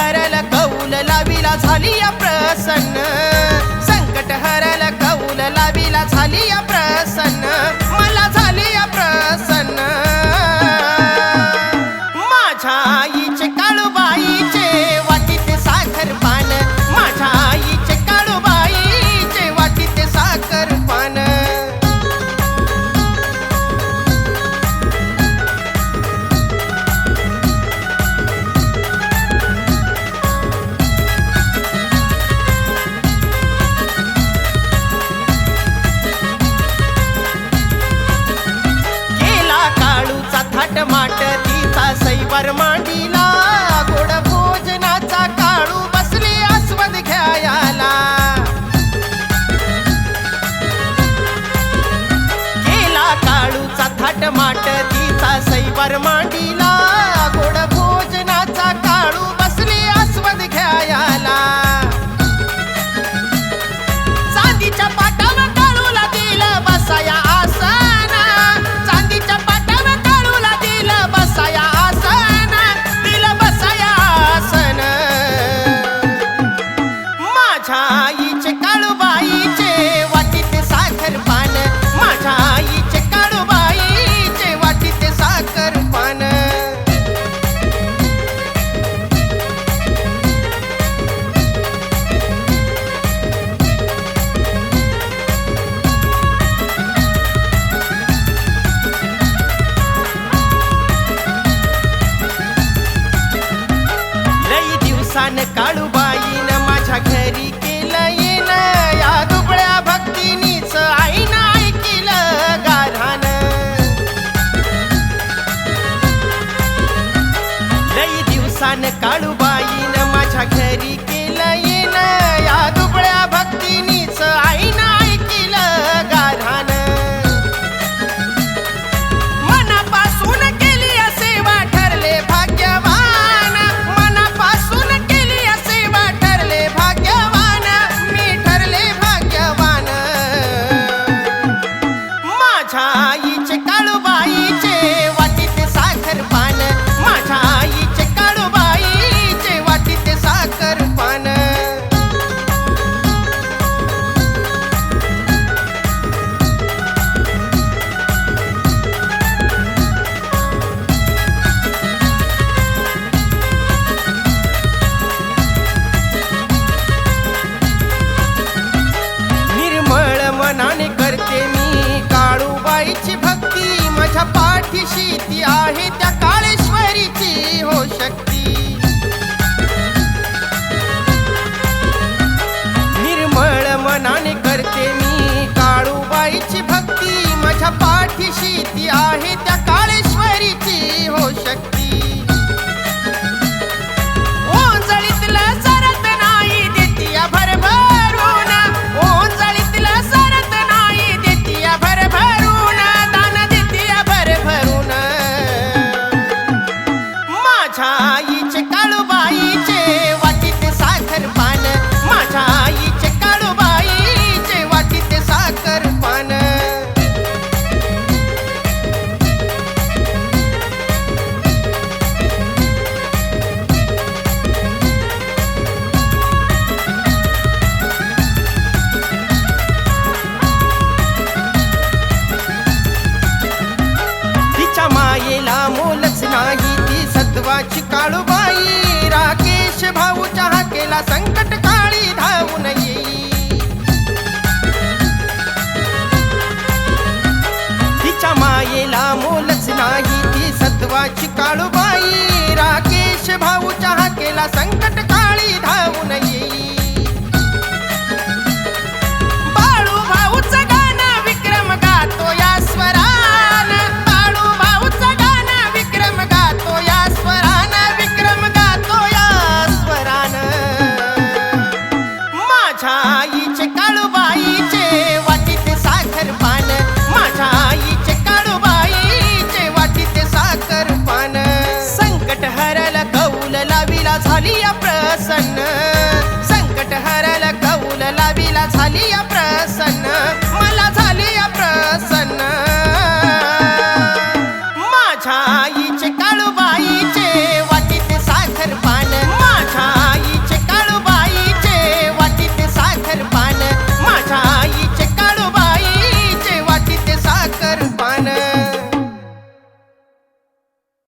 हरल कौल लाविला झाली या प्रसन्न. संकट हरल कौल लाविला झाली या प्रसन्न. मला தசை வரமாண்டில सान काळूबाईन माझ्या घरी केलं येण या दुबळ्या भक्तीनीच आई नाही केलं गाधान. लई दिवसान काळू पाठीशी ती आहे त्या काळेश्वरीची हो शक्ती. निर्मळ मनाने करते मी काळूबाईची भक्ती. माझ्या पाठीशी आईचे काळूबाईचे वाटीत साखर पान. माझ्या आईचे काळूबाईचे वाटीत साखर पान. तिच्या मायेला मोलच नाही ती सत्वाची भाऊ चहा केला संकट प्रसन्न. संकट हरल कौल लाविला झाली या प्रसन्न.